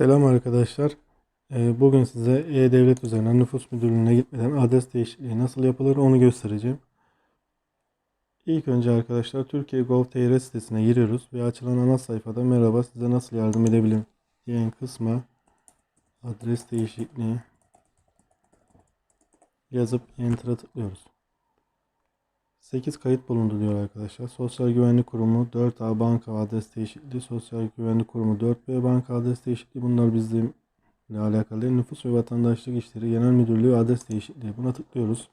Selam arkadaşlar. Ee, Bugün size E-Devlet üzerinden nüfus müdürlüğüne gitmeden adres değişikliği nasıl yapılır onu göstereceğim. İlk önce arkadaşlar Türkiye Gov.tr sitesine giriyoruz ve açılan ana sayfada merhaba size nasıl yardım edebilirim diyen kısma adres değişikliği yazıp Enter'a tıklıyoruz. 8 kayıt bulundu diyor arkadaşlar. Sosyal Güvenlik Kurumu 4A banka adres değişikliği, Sosyal Güvenlik Kurumu 4B banka adres değişikliği bunlar bizimle alakalı. Nüfus ve Vatandaşlık İşleri Genel Müdürlüğü adres değişikliği. Buna tıklıyoruz.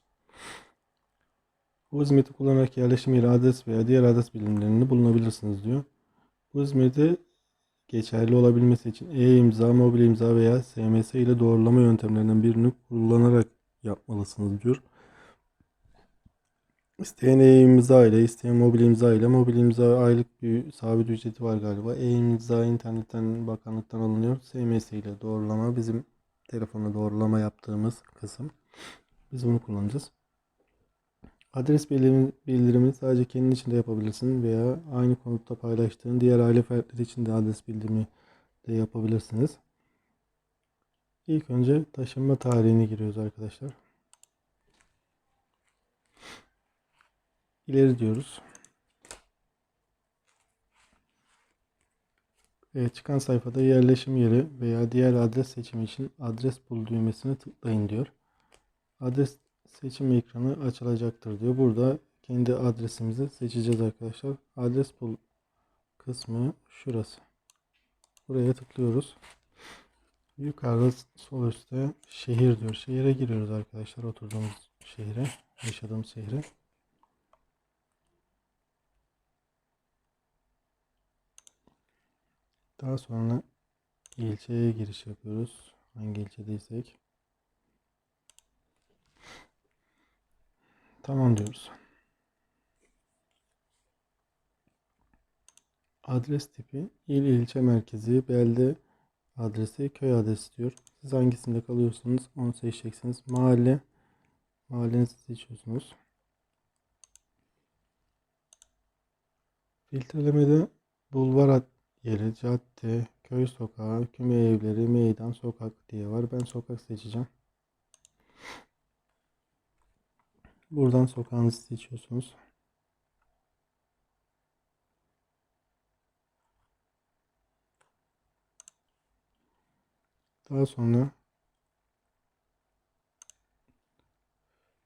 Bu hizmeti kullanarak yerleşim yeri adres veya diğer adres bilimlerini bulunabilirsiniz diyor. Bu hizmeti geçerli olabilmesi için e-imza, mobil imza veya SMS ile doğrulama yöntemlerinden birini kullanarak yapmalısınız diyor. İsteyen e-imza ile, isteyen mobil imza ile. Mobil imza aylık bir sabit ücreti var galiba. E-imza internetten, bakanlıktan alınıyor. SMS ile doğrulama bizim telefonla doğrulama yaptığımız kısım. Biz bunu kullanacağız. Adres bildirimi, bildirimi sadece kendin için de yapabilirsin veya aynı konutta paylaştığın diğer aile fertleri için de adres bildirimi de yapabilirsiniz. İlk önce taşınma tarihini giriyoruz arkadaşlar. İleri diyoruz. Evet, çıkan sayfada yerleşim yeri veya diğer adres seçimi için adres bul düğmesine tıklayın diyor. Adres seçim ekranı açılacaktır diyor. Burada kendi adresimizi seçeceğiz arkadaşlar. Adres bul kısmı şurası. Buraya tıklıyoruz. Yukarıda sol üstte şehir diyor. Şehire giriyoruz arkadaşlar. Oturduğumuz şehre, yaşadığımız şehre. Daha sonra ilçeye giriş yapıyoruz. Hangi ilçedeysek. Tamam diyoruz. Adres tipi il ilçe merkezi, belde adresi, köy adresi diyor. Siz hangisinde kalıyorsunuz onu seçeceksiniz. Mahalle, mahallenizi seçiyorsunuz. Filtrelemede bulvar yeri, cadde, köy sokağı, küme evleri, meydan, sokak diye var. Ben sokak seçeceğim. Buradan sokağınızı seçiyorsunuz. Daha sonra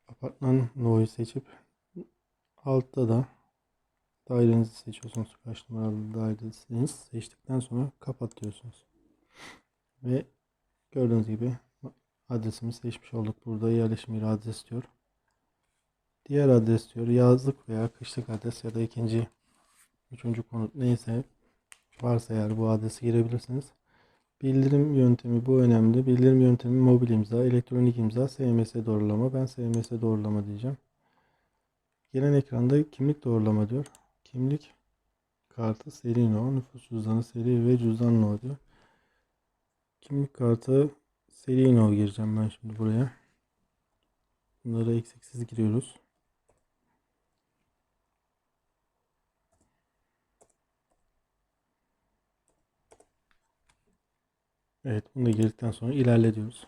apartman no'yu seçip altta da dairenizi seçiyorsunuz. Kaç numaralı dairesiniz seçtikten sonra kapat diyorsunuz. Ve gördüğünüz gibi adresimi seçmiş olduk. Burada yerleşim yeri adres diyor. Diğer adres diyor yazlık veya kışlık adres ya da ikinci, üçüncü konut neyse varsa eğer bu adresi girebilirsiniz. Bildirim yöntemi bu önemli. Bildirim yöntemi mobil imza, elektronik imza, SMS doğrulama. Ben SMS doğrulama diyeceğim. Gelen ekranda kimlik doğrulama diyor. Kimlik kartı seri no, nüfus cüzdanı seri ve cüzdan no diyor. Kimlik kartı seri no gireceğim ben şimdi buraya. Bunları eksiksiz giriyoruz. Evet bunu da girdikten sonra ilerle diyoruz.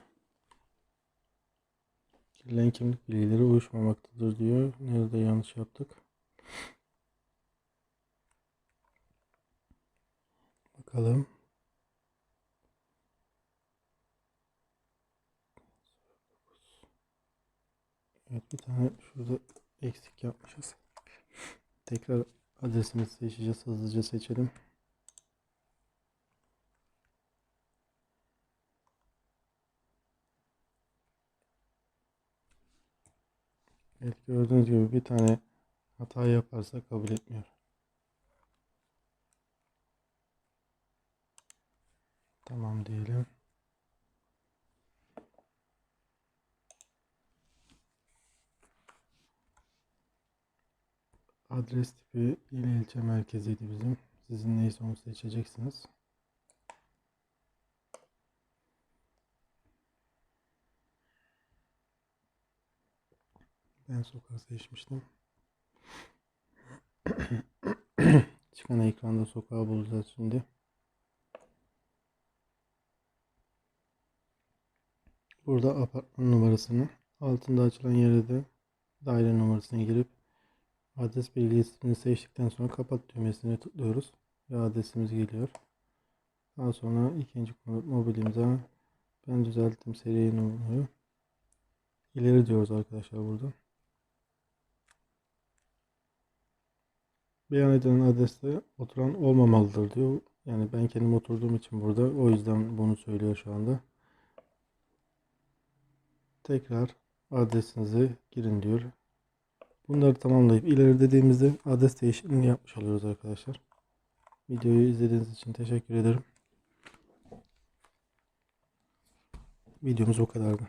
Girilen kimlik bilgileri uyuşmamaktadır diyor. Nerede yanlış yaptık? Bakalım. Evet bir tane şurada eksik yapmışız. Tekrar adresimizi seçeceğiz. Hızlıca seçelim. Evet gördüğünüz gibi bir tane hata yaparsa kabul etmiyor. Tamam diyelim. Adres tipi il ilçe merkeziydi bizim. Sizin neyse onu seçeceksiniz. Ben sokağı seçmiştim. Çıkan ekranda sokağı bulacağız şimdi. Burada apartman numarasını altında açılan yere de daire numarasını girip adres bilgisini seçtikten sonra kapat düğmesini tıklıyoruz ve adresimiz geliyor. Daha sonra ikinci konu mobil imza. Ben düzelttim seri numarayı. İleri diyoruz arkadaşlar burada. Beyan edilen adreste oturan olmamalıdır diyor. Yani ben kendim oturduğum için burada. O yüzden bunu söylüyor şu anda. Tekrar adresinizi girin diyor. Bunları tamamlayıp ileri dediğimizde adres değişikliğini yapmış oluyoruz arkadaşlar. Videoyu izlediğiniz için teşekkür ederim. Videomuz o kadardı.